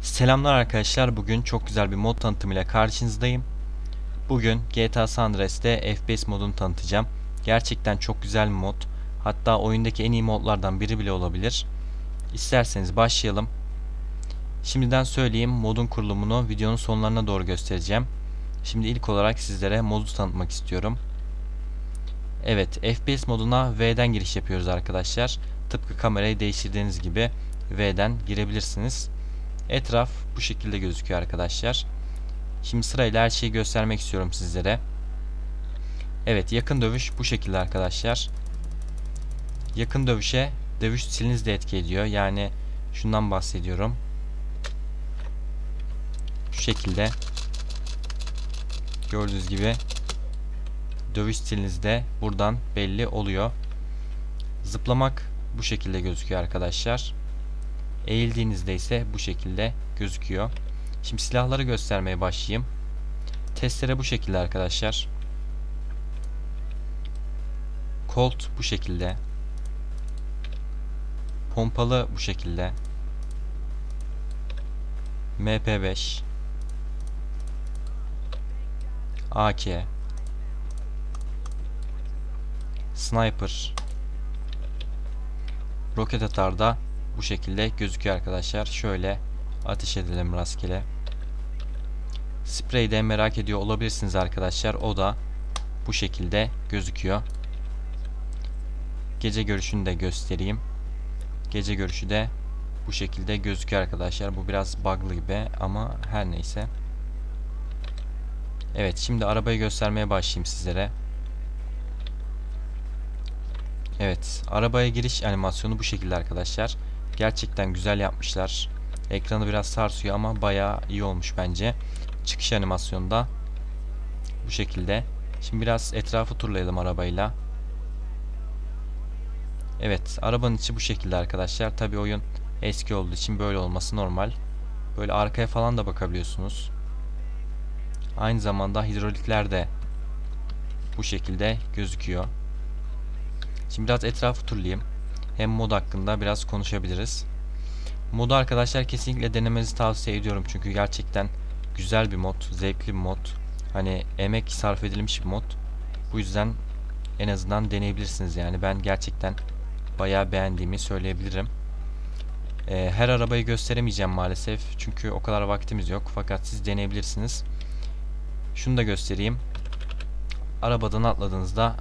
Selamlar arkadaşlar. Bugün çok güzel bir mod tanıtımıyla karşınızdayım. Bugün GTA San Andreas'te FPS modunu tanıtacağım. Gerçekten çok güzel bir mod. Hatta oyundaki en iyi modlardan biri bile olabilir. İsterseniz başlayalım. Şimdiden söyleyeyim modun kurulumunu videonun sonlarına doğru göstereceğim. Şimdi ilk olarak sizlere modu tanıtmak istiyorum. Evet, FPS moduna V'den giriş yapıyoruz arkadaşlar. Tıpkı kamerayı değiştirdiğiniz gibi V'den girebilirsiniz. Etraf bu şekilde gözüküyor arkadaşlar. Şimdi sırayla her şeyi göstermek istiyorum sizlere. Evet yakın dövüş bu şekilde arkadaşlar. Yakın dövüşe dövüş stiliniz de etki ediyor. Yani şundan bahsediyorum. Şu şekilde gördüğünüz gibi dövüş stiliniz de buradan belli oluyor. Zıplamak bu şekilde gözüküyor arkadaşlar. Eğildiğinizde ise bu şekilde gözüküyor. Şimdi silahları göstermeye başlayayım. Testere bu şekilde arkadaşlar. Colt bu şekilde. Pompalı bu şekilde. MP5 AK Sniper Roket atarda bu şekilde gözüküyor arkadaşlar. Şöyle ateş edelim rastgele. Sprey de merak ediyor olabilirsiniz arkadaşlar. O da bu şekilde gözüküyor. Gece görüşünü de göstereyim. Gece görüşü de bu şekilde gözüküyor arkadaşlar. Bu biraz bug'lı gibi ama her neyse. Evet şimdi arabayı göstermeye başlayayım sizlere. Evet arabaya giriş animasyonu bu şekilde arkadaşlar. Gerçekten güzel yapmışlar. Ekranı biraz sarsıyor ama bayağı iyi olmuş bence. Çıkış animasyonu da bu şekilde. Şimdi biraz etrafı turlayalım arabayla. Evet, arabanın içi bu şekilde arkadaşlar. Tabi oyun eski olduğu için böyle olması normal. Böyle arkaya falan da bakabiliyorsunuz. Aynı zamanda hidrolikler de bu şekilde gözüküyor. Şimdi biraz etrafı turlayayım hem mod hakkında biraz konuşabiliriz. Modu arkadaşlar kesinlikle denemenizi tavsiye ediyorum çünkü gerçekten güzel bir mod, zevkli bir mod. Hani emek sarf edilmiş bir mod. Bu yüzden en azından deneyebilirsiniz yani. Ben gerçekten bayağı beğendiğimi söyleyebilirim. Ee, her arabayı gösteremeyeceğim maalesef çünkü o kadar vaktimiz yok fakat siz deneyebilirsiniz. Şunu da göstereyim. Arabadan atladığınızda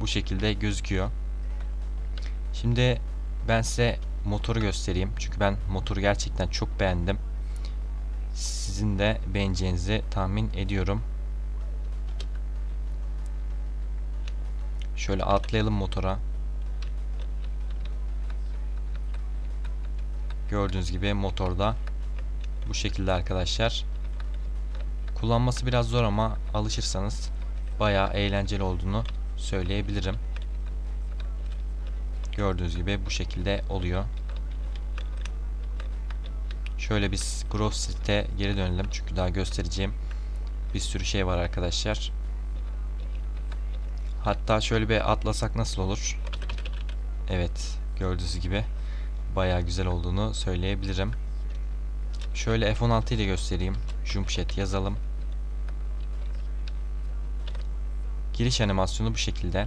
bu şekilde gözüküyor. Şimdi ben size motoru göstereyim. Çünkü ben motoru gerçekten çok beğendim. Sizin de beğeneceğinizi tahmin ediyorum. Şöyle atlayalım motora. Gördüğünüz gibi motorda bu şekilde arkadaşlar. Kullanması biraz zor ama alışırsanız bayağı eğlenceli olduğunu söyleyebilirim. Gördüğünüz gibi bu şekilde oluyor. Şöyle biz Grove Street'e geri dönelim. Çünkü daha göstereceğim bir sürü şey var arkadaşlar. Hatta şöyle bir atlasak nasıl olur? Evet. Gördüğünüz gibi bayağı güzel olduğunu söyleyebilirim. Şöyle F16 ile göstereyim. Jumpshed yazalım. Giriş animasyonu bu şekilde.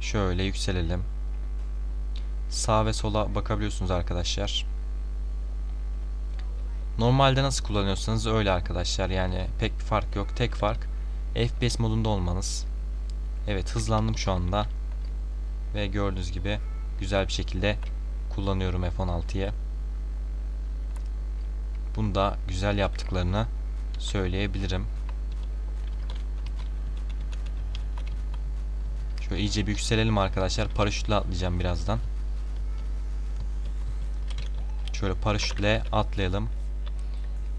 Şöyle yükselelim. Sağ ve sola bakabiliyorsunuz arkadaşlar. Normalde nasıl kullanıyorsanız öyle arkadaşlar. Yani pek bir fark yok. Tek fark FPS modunda olmanız. Evet hızlandım şu anda. Ve gördüğünüz gibi güzel bir şekilde kullanıyorum F16'yı. Bunu da güzel yaptıklarını söyleyebilirim. Şöyle iyice bir yükselelim arkadaşlar. Paraşütle atlayacağım birazdan. Şöyle paraşütle atlayalım.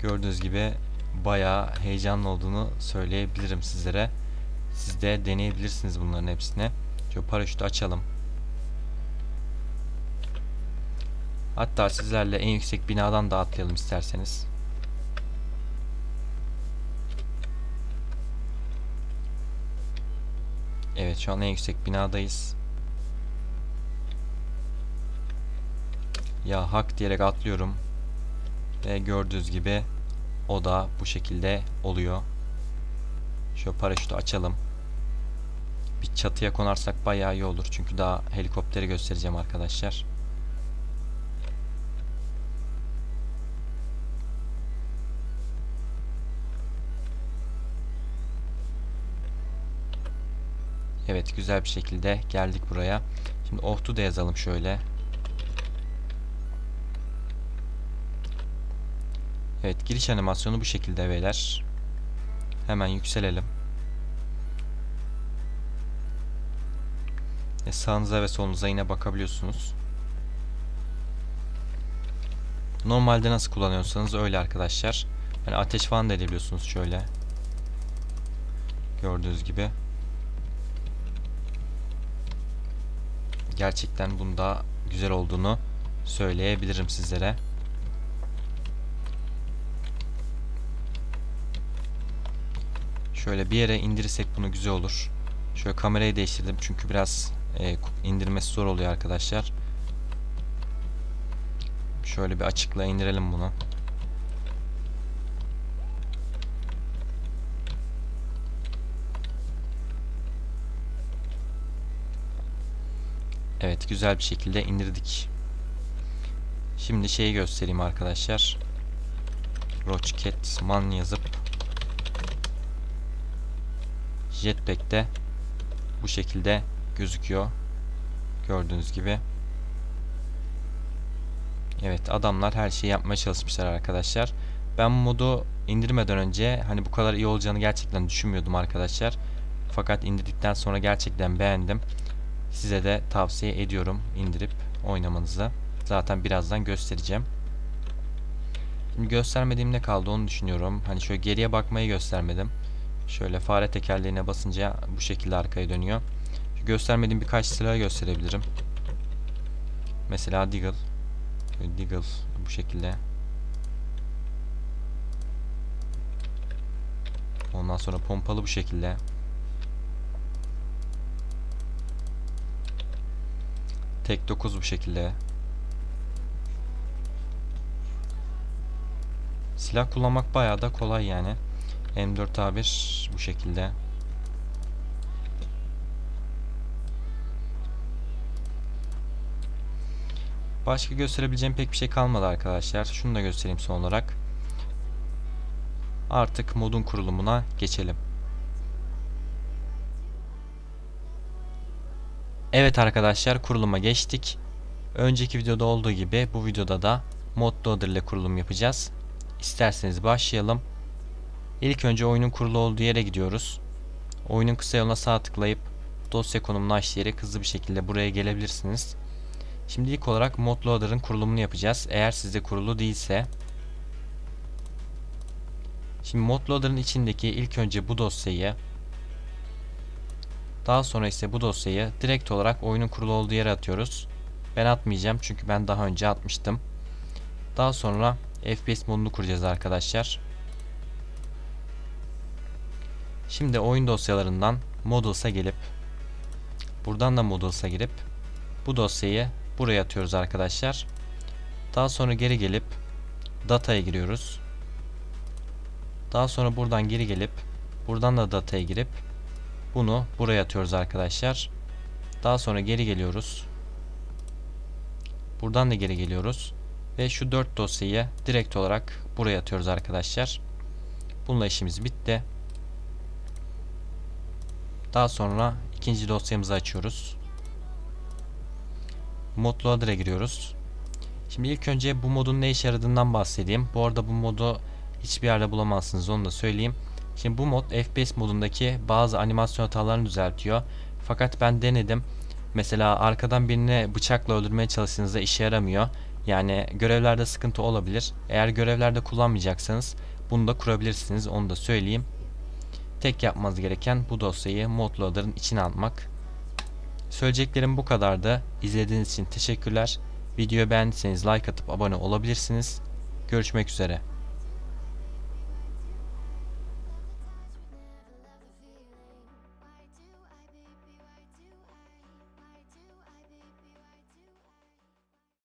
Gördüğünüz gibi bayağı heyecanlı olduğunu söyleyebilirim sizlere. Siz de deneyebilirsiniz bunların hepsini. Şöyle paraşütü açalım. Hatta sizlerle en yüksek binadan da atlayalım isterseniz. Evet şu an en yüksek binadayız. Ya hak diyerek atlıyorum. Ve gördüğünüz gibi o da bu şekilde oluyor. Şöyle paraşütü açalım. Bir çatıya konarsak bayağı iyi olur. Çünkü daha helikopteri göstereceğim arkadaşlar. Evet güzel bir şekilde geldik buraya. Şimdi Ohtu da yazalım şöyle. Evet giriş animasyonu bu şekilde beyler. Hemen yükselelim. E, sağınıza ve solunuza yine bakabiliyorsunuz. Normalde nasıl kullanıyorsanız öyle arkadaşlar. Hani ateş falan da edebiliyorsunuz şöyle. Gördüğünüz gibi. Gerçekten bunda güzel olduğunu söyleyebilirim sizlere. Şöyle bir yere indirirsek bunu güzel olur. Şöyle kamerayı değiştirdim çünkü biraz e, indirmesi zor oluyor arkadaşlar. Şöyle bir açıkla indirelim bunu. Evet güzel bir şekilde indirdik. Şimdi şeyi göstereyim arkadaşlar. Rocket man yazıp Jetpack'te bu şekilde gözüküyor. Gördüğünüz gibi. Evet adamlar her şeyi yapmaya çalışmışlar arkadaşlar. Ben modu indirmeden önce hani bu kadar iyi olacağını gerçekten düşünmüyordum arkadaşlar. Fakat indirdikten sonra gerçekten beğendim. Size de tavsiye ediyorum indirip oynamanızı. Zaten birazdan göstereceğim. Şimdi göstermediğim ne kaldı onu düşünüyorum. Hani şöyle geriye bakmayı göstermedim. Şöyle fare tekerleğine basınca bu şekilde arkaya dönüyor. Şu göstermediğim birkaç silah gösterebilirim. Mesela Deagle. Deagle bu şekilde. Ondan sonra pompalı bu şekilde. Tek 9 bu şekilde. Silah kullanmak bayağı da kolay yani. M4A1 bu şekilde. Başka gösterebileceğim pek bir şey kalmadı arkadaşlar. Şunu da göstereyim son olarak. Artık modun kurulumuna geçelim. Evet arkadaşlar kuruluma geçtik. Önceki videoda olduğu gibi bu videoda da mod loader ile kurulum yapacağız. İsterseniz başlayalım. İlk önce oyunun kurulu olduğu yere gidiyoruz. Oyunun kısa yoluna sağ tıklayıp dosya konumunu aç diyerek hızlı bir şekilde buraya gelebilirsiniz. Şimdi ilk olarak mod loader'ın kurulumunu yapacağız. Eğer sizde kurulu değilse Şimdi mod loader'ın içindeki ilk önce bu dosyayı daha sonra ise bu dosyayı direkt olarak oyunun kurulu olduğu yere atıyoruz. Ben atmayacağım çünkü ben daha önce atmıştım. Daha sonra FPS modunu kuracağız arkadaşlar. Şimdi oyun dosyalarından Moduls'a gelip buradan da Moduls'a girip bu dosyayı buraya atıyoruz arkadaşlar. Daha sonra geri gelip Data'ya giriyoruz. Daha sonra buradan geri gelip buradan da Data'ya girip bunu buraya atıyoruz arkadaşlar. Daha sonra geri geliyoruz. Buradan da geri geliyoruz. Ve şu 4 dosyayı direkt olarak buraya atıyoruz arkadaşlar. Bununla işimiz bitti. Daha sonra ikinci dosyamızı açıyoruz. Mod Loader'a giriyoruz. Şimdi ilk önce bu modun ne işe yaradığından bahsedeyim. Bu arada bu modu hiçbir yerde bulamazsınız onu da söyleyeyim. Şimdi bu mod FPS modundaki bazı animasyon hatalarını düzeltiyor. Fakat ben denedim. Mesela arkadan birini bıçakla öldürmeye çalıştığınızda işe yaramıyor. Yani görevlerde sıkıntı olabilir. Eğer görevlerde kullanmayacaksanız bunu da kurabilirsiniz. Onu da söyleyeyim. Tek yapmanız gereken bu dosyayı modloader'ın içine almak. Söyleyeceklerim bu kadardı. İzlediğiniz için teşekkürler. Videoyu beğendiyseniz like atıp abone olabilirsiniz. Görüşmek üzere.